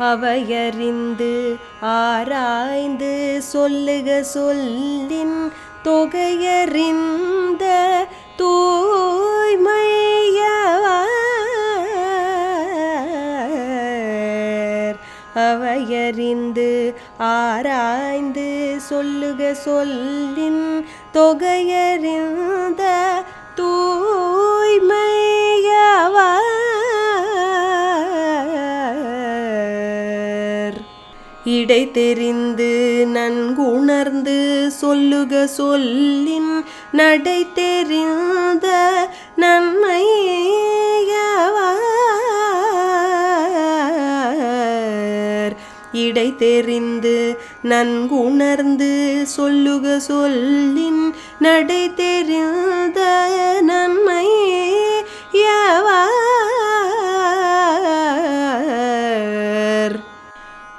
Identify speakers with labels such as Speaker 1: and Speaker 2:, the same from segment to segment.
Speaker 1: அவையறிந்து ஆராய்ந்து சொல்லுக சொல்லின் தொகையறிந்த தூய்மையவர் அவையறிந்து ஆராய்ந்து சொல்லுக சொல்லின் தொகையறிந்த தூய்மை இடை தெரிந்து நன்குணர்ந்து சொல்லுக சொல்லின் நடை தெரிந்த நன்மையவர். இடை தெரிந்து நன்குணர்ந்து சொல்லுக சொல்லின் நடை தெரிந்த நன்மையே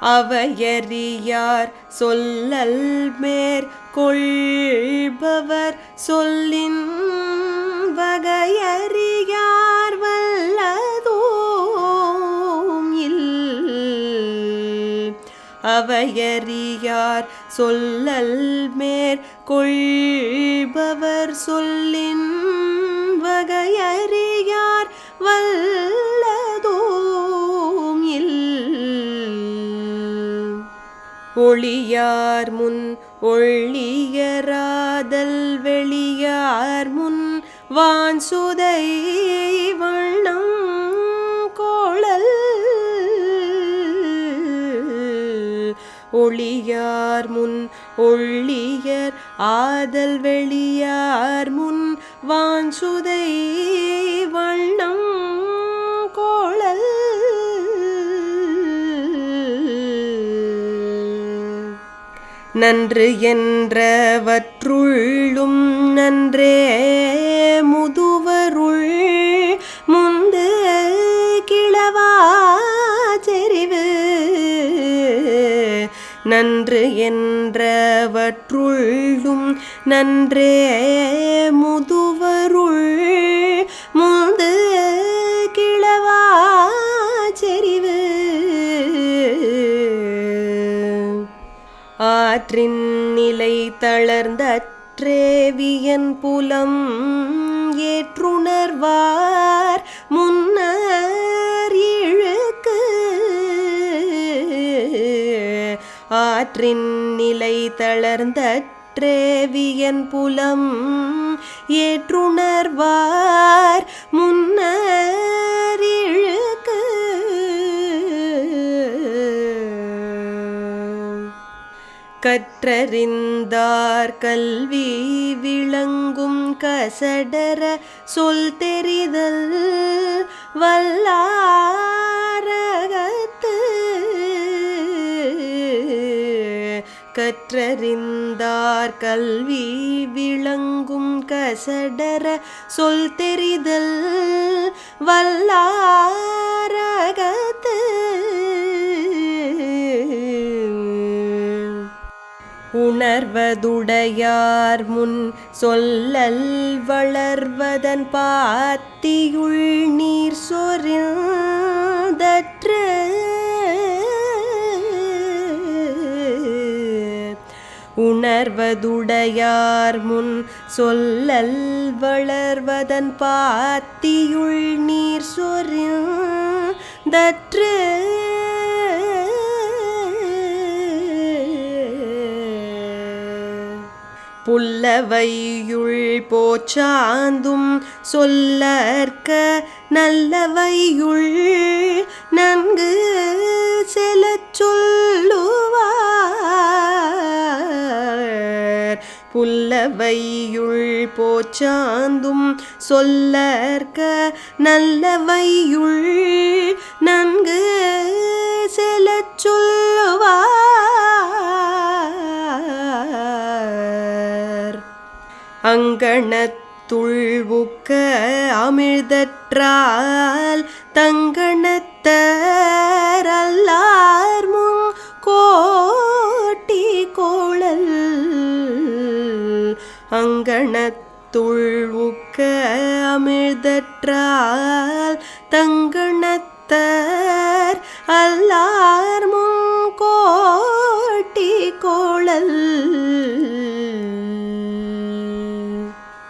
Speaker 1: அவையறியார் சொல்லல் மேற் கொள்பவர் சொல்லின் வகையறியார் வல்லதோம் இல். அவையறியார் சொல்லல் மேற் கொள்பவர் சொல்லின் வகையறி ஒளியார் முன் ஒள்ளியராதல் வெளியார் முன் வான் சுதை வண்ணம் கோளல் ஒளியார் முன் ஒள்ளியர் ஆதல் வெளியார் முன் வான் சுதை நன்று என்றவற்றுள்ளும் நன்றே முதுவருள் முந்து கிளவாச்செறிவு நன்று என்றவற்றுள்ளும் நன்றே முது ஆற்றின் நிலை தளர்ந்தற்றேவியன் புலம் ஏற்றுணர்வார் முன்னர் இழுக்கு. ஆற்றின் நிலை தளர்ந்தற்றேவியன் புலம் ஏற்றுணர்வார் முன்னர் கற்றறிந்தார் கல்வி விளங்கும் கசடர சொல் தெரிதல் வல்லாரகத்து. கற்றறிந்தார் கல்வி விளங்கும் கசடர சொல் தெரிதல் வல்லாரகத்து. உணர்வதுடையார் முன் சொல்லல் வளர்வதன் பாத்தியுள் நீர் சொறிந்தற்று உணர்வதுடையார் முன் சொல்லல் வளர்வதன் பாத்தியுள் நீர் சொறிந்தற்று புல்லவையுள் போச்சாந்தும் சொல்லற்க நல்லவையுள் நன்கு செல சொல்லுவார். புல்லவையுள் போச்சாந்தும் சொல்லற்க நல்லவையுள் நன்கு செல சொல்லுவார். அங்கணத்துள்வுக்க அமிழ்தற்றால் தங்கணத்தரல்லார் முன் கோட்டி கோளல் அங்கணத்துள்வுக்க அமிழ்தற்றால் தங்கணத்